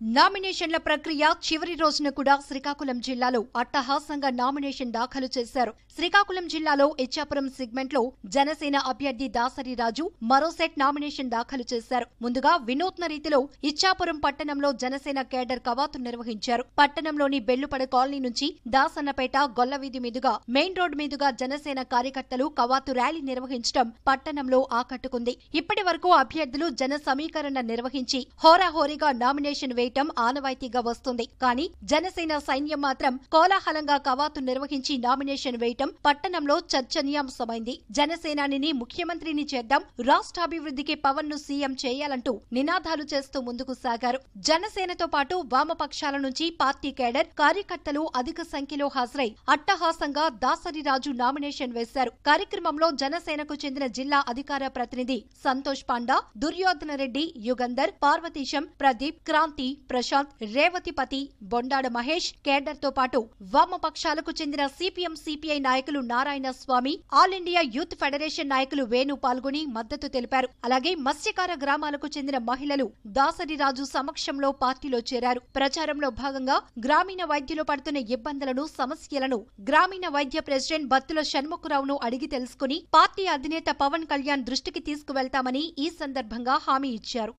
నామినేషన్ల ప్రక్రియ చివరి రోజున కూడా శ్రీకాకుళం జిల్లాలో అట్టహాసంగా నామినేషన్ దాఖలు చేశారు. శ్రీకాకుళం జిల్లాలో ఇచ్చాపురం సెగ్మెంట్లో జనసేన అభ్యర్థి దాసరి రాజు మరో సెట్ నామినేషన్ దాఖలు చేశారు. ముందుగా వినూత్న రీతిలో ఇచ్చాపురం పట్టణంలో జనసేన కేడర్ కవాతు నిర్వహించారు. పట్టణంలోని బెల్లుపడ కాలనీ నుంచి దాసన్నపేట గొల్లవీధి మీదుగా మెయిన్ రోడ్ మీదుగా జనసేన కార్యకర్తలు కవాతు ర్యాలీ నిర్వహించడం పట్టణంలో ఆకట్టుకుంది. ఇప్పటి వరకు అభ్యర్థులు జన సమీకరణ నిర్వహించి హోరాహోరీగా నామినేషన్ చేయటం ఆనవాయితీగా వస్తుంది. కానీ జనసేన సైన్యం మాత్రం కోలాహలంగా కవాతు నిర్వహించి నామినేషన్ వేయటం పట్టణంలో చర్చనీయాంశమైంది. జనసేనానిని ముఖ్యమంత్రిని చేద్దాం రాష్ట్రాభివృద్ధికి పవన్ను సీఎం చేయాలంటూ నినాదాలు చేస్తూ ముందుకు సాగారు. జనసేనతో పాటు వామపక్షాల నుంచి పార్టీ కేడర్ కార్యకర్తలు అధిక సంఖ్యలో హాజరై అట్టహాసంగా దాసరి రాజు నామినేషన్ వేశారు. కార్యక్రమంలో జనసేనకు చెందిన జిల్లా అధికార ప్రతినిధి సంతోష్ పాండా దుర్యోధన రెడ్డి యుగంధర్ పార్వతీశం ప్రదీప్ క్రాంతి ప్రశాంత్ రేవతిపతి బొండాడ మహేష్ కేడర్తో పాటు వామపక్షాలకు చెందిన సిపిఎం సిపిఐ నాయకులు Narayana Swamy all India youth federation నాయకులు వేణు పాల్గొని మద్దతు తెలిపారు. అలాగే మత్స్యకార గ్రామాలకు చెందిన మహిళలు దాసరి రాజు సమక్షంలో పార్టీలో చేరారు. ప్రచారంలో భాగంగా గ్రామీణ వైద్యులు పడుతున్న ఇబ్బందులను సమస్యలను గ్రామీణ వైద్య ప్రెసిడెంట్ బత్తుల షణ్ముఖరావును అడిగి తెలుసుకుని పార్టీ అధినేత పవన్ కళ్యాణ్ దృష్టికి తీసుకువెళ్తామని ఈ సందర్భంగా హామీ ఇచ్చారు.